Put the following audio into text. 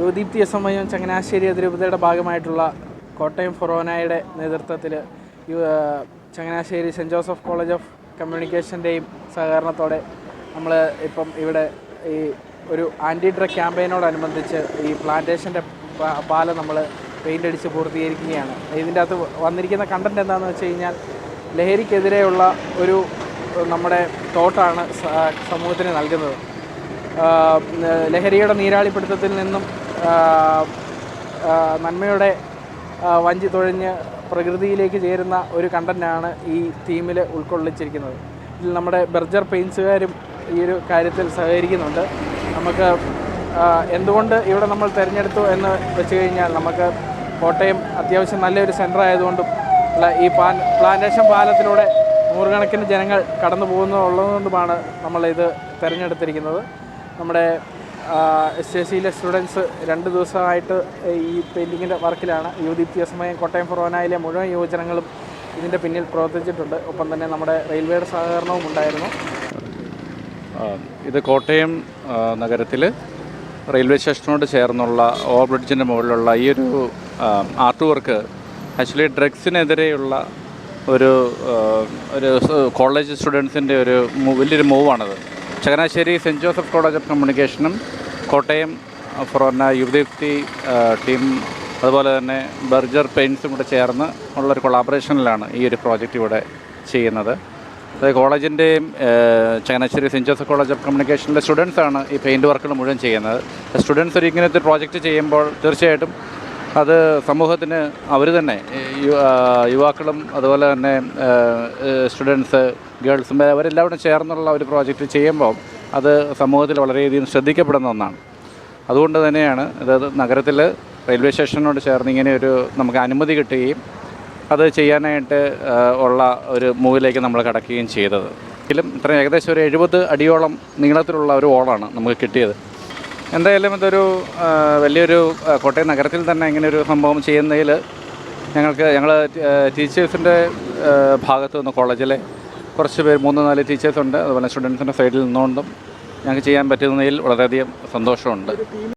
Yuvadeepti S M Y M Changanassery അതിരൂപതയുടെ ഭാഗമായിട്ടുള്ള കോട്ടയം ഫൊറോനയുടെ നേതൃത്വത്തിൽ Changanassery saint Joseph college of കമ്മ്യൂണിക്കേഷന്റെയും സഹകരണത്തോടെ നമ്മൾ ഇപ്പം ഇവിടെ ഈ ഒരു ആന്റി ഡ്രഗ് ക്യാമ്പയിനോടനുബന്ധിച്ച് ഈ പ്ലാന്റേഷന്റെ പാലം നമ്മൾ പെയിന്റ് അടിച്ച് പൂർത്തീകരിക്കുകയാണ്. ഇതിന്റെ അകത്ത് വന്നിരിക്കുന്ന കണ്ടന്റ് എന്താണെന്ന് വെച്ച് കഴിഞ്ഞാൽ ലഹരിക്കെതിരെയുള്ള ഒരു നമ്മുടെ തോട്ടാണ് സമൂഹത്തിന് നൽകുന്നത്. ലഹരിയുടെ നീരാളിപ്പിടുത്തത്തിൽ നിന്നും നന്മയുടെ വഞ്ചി തുഴഞ്ഞ് പ്രകൃതിയിലേക്ക് ചേരുന്ന ഒരു കണ്ടന്റാണ് ഈ തീമിൽ ഉൾക്കൊള്ളിച്ചിരിക്കുന്നത്. ഇതിൽ നമ്മുടെ ബെർജർ പെയിൻസുകാരും ഈ ഒരു കാര്യത്തിൽ സഹകരിക്കുന്നുണ്ട്. നമുക്ക് എന്തുകൊണ്ട് ഇവിടെ നമ്മൾ തിരഞ്ഞെടുത്തു എന്ന് വെച്ച് കഴിഞ്ഞാൽ നമുക്ക് കോട്ടയം അത്യാവശ്യം നല്ലൊരു സെന്റർ ആയതുകൊണ്ടും അല്ല ഈ പാൻ പ്ലാന്റേഷൻ പാലത്തിലൂടെ നൂറുകണക്കിന് ജനങ്ങൾ കടന്നു പോകുന്നതുള്ളതുകൊണ്ടുമാണ് നമ്മളിത് തിരഞ്ഞെടുത്തിരിക്കുന്നത്. നമ്മുടെ എസ് എ സിയിലെ സ്റ്റുഡൻസ് രണ്ട് ദിവസമായിട്ട് ഈ പെയിന്റിങ്ങിന്റെ വർക്കിലാണ്. U D P S M Kottayam ഫൊറോനയിലെ മുഴുവൻ യുവജനങ്ങളും ഇതിന്റെ പിന്നിൽ പ്രവർത്തിച്ചിട്ടുണ്ട്. ഒപ്പം തന്നെ നമ്മുടെ റെയിൽവേയുടെ സഹകരണവും ഉണ്ടായിരുന്നു. ഇത് കോട്ടയം നഗരത്തിൽ റെയിൽവേ സ്റ്റേഷനോട് ചേർന്നുള്ള ഓവർ ബ്രിഡ്ജിന്റെ മുകളിലുള്ള ഈ ഒരു ആർട്ട് വർക്ക് ആക്ച്വലി ഡ്രഗ്സിനെതിരെയുള്ള ഒരു ഒരു കോളേജ് സ്റ്റുഡൻസിന്റെ ഒരു വലിയൊരു മൂവാണത്. Changanassery saint Joseph college of കമ്മ്യൂണിക്കേഷനും Kottayam ഫൊറോന യുവദീപ്തി ടീം അതുപോലെ തന്നെ ബർജർ പെയിൻസും കൂടെ ചേർന്ന് ഉള്ളൊരു കൊളാബറേഷനിലാണ് ഈ ഒരു പ്രോജക്റ്റ് ഇവിടെ ചെയ്യുന്നത്. അത് കോളേജിന്റെയും Changanassery saint Joseph college of കമ്മ്യൂണിക്കേഷനിലെ സ്റ്റുഡൻസാണ് ഈ പെയിന്റ് വർക്കുകൾ മുഴുവൻ ചെയ്യുന്നത്. സ്റ്റുഡൻസ് ഒരു ഇങ്ങനത്തെ പ്രോജക്റ്റ് ചെയ്യുമ്പോൾ തീർച്ചയായിട്ടും അത് സമൂഹത്തിന് അവർ തന്നെ യുവാക്കളും അതുപോലെ തന്നെ സ്റ്റുഡൻസ് ഗേൾസും അവരെല്ലാവരും ചേർന്നുള്ള ഒരു പ്രോജക്റ്റ് ചെയ്യുമ്പോൾ അത് സമൂഹത്തിൽ വളരെയധികം ശ്രദ്ധിക്കപ്പെടുന്ന ഒന്നാണ്. അതുകൊണ്ട് തന്നെയാണ് അതായത് നഗരത്തിൽ റെയിൽവേ സ്റ്റേഷനോട് ചേർന്ന് ഇങ്ങനെ ഒരു നമുക്ക് അനുമതി കിട്ടുകയും അത് ചെയ്യാനായിട്ട് ഉള്ള ഒരു മൂവിലേക്ക് നമ്മൾ കടക്കുകയും ചെയ്തത്. എങ്കിലും ഇത്ര ഏകദേശം ഒരു എഴുപത് അടിയോളം നീളത്തിലുള്ള ഒരു ഓളാണ് നമുക്ക് കിട്ടിയത്. എന്തായാലും ഇതൊരു വലിയൊരു കോട്ടയം നഗരത്തിൽ തന്നെ ഇങ്ങനെ ഒരു സംഭവം ചെയ്യുന്നതിൽ ഞങ്ങൾക്ക് ഞങ്ങൾ ടീച്ചേഴ്സിന്റെ ഭാഗത്തു നിന്ന് കോളേജിലെ കുറച്ച് പേര് മൂന്ന് നാല് ടീച്ചേഴ്സുണ്ട് അതുപോലെ സ്റ്റുഡൻസിന്റെ സൈഡിൽ നിന്നുകൊണ്ടും ഞങ്ങൾക്ക് ചെയ്യാൻ പറ്റുന്നതിൽ വളരെയധികം സന്തോഷമുണ്ട്.